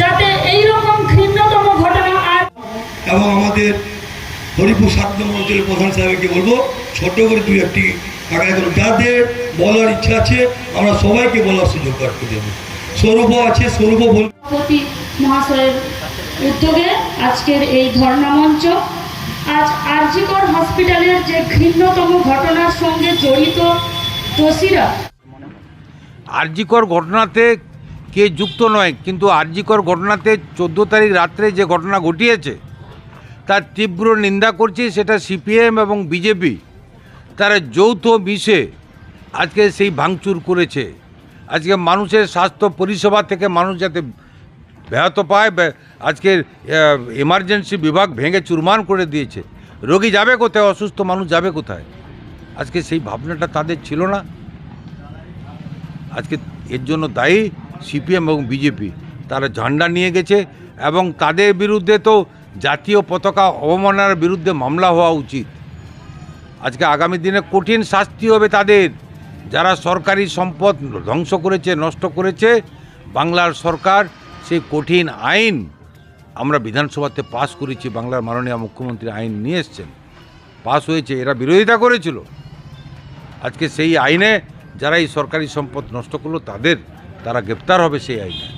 যাতে এই রকম ঘৃণ্যতম ঘটনা আর এবং আমাদের হরিপুর সাত নম্বর প্রধান সাহেবকে বলব ছোট করে দুই একটি আগায় করুন। যাদের বলার ইচ্ছা আছে আমরা সবাইকে বলার সুযোগ করতে দেব। স্বরূপ আছে স্বরূপ বলপতি মহাশয়ের উদ্যোগে আজকের এই ধর্ণা মঞ্চ আজ আরজিকর হসপিটালের যে ঘৃণ্যতম ঘটনার সঙ্গে জড়িত দোষীরা আরজিকর ঘটনাতে কে যুক্ত নয়, কিন্তু আরজিকর ঘটনাতে চোদ্দ তারিখ রাত্রে যে ঘটনা ঘটিয়েছে, তার তীব্র নিন্দা করছি, সেটা সিপিএম এবং বিজেপি। তারা যৌথ মিশে আজকে সেই ভাঙচুর করেছে। আজকে মানুষের স্বাস্থ্য পরিষেবা থেকে মানুষ যাতে ব্যাহত পায় আজকের এমার্জেন্সি বিভাগ ভেঙে চুরমান করে দিয়েছে। রোগী যাবে কোথায়, অসুস্থ মানুষ যাবে কোথায়? আজকে সেই ভাবনাটা তাদের ছিল না। আজকে এর জন্য দায়ী। সিপিএম এবং বিজেপি তারা ঝান্ডা নিয়ে গেছে এবং তাদের বিরুদ্ধে তো জাতীয় পতাকা অবমাননার বিরুদ্ধে মামলা হওয়া উচিত। আজকে আগামী দিনে কঠিন শাস্তি হবে তাদের। যারা সরকারি সম্পদ ধ্বংস করেছে, নষ্ট করেছে, বাংলার সরকার সেই কঠিন আইন আমরা বিধানসভাতে পাশ করেছি, বাংলার মাননীয় মুখ্যমন্ত্রী আইন নিয়ে এসছেন। পাশ হয়েছে, এরা বিরোধিতা করেছিল। আজকে সেই আইনে যারা এই সরকারি সম্পদ নষ্ট করল তাদের তারা গ্রেপ্তার হবে সেই আইনে।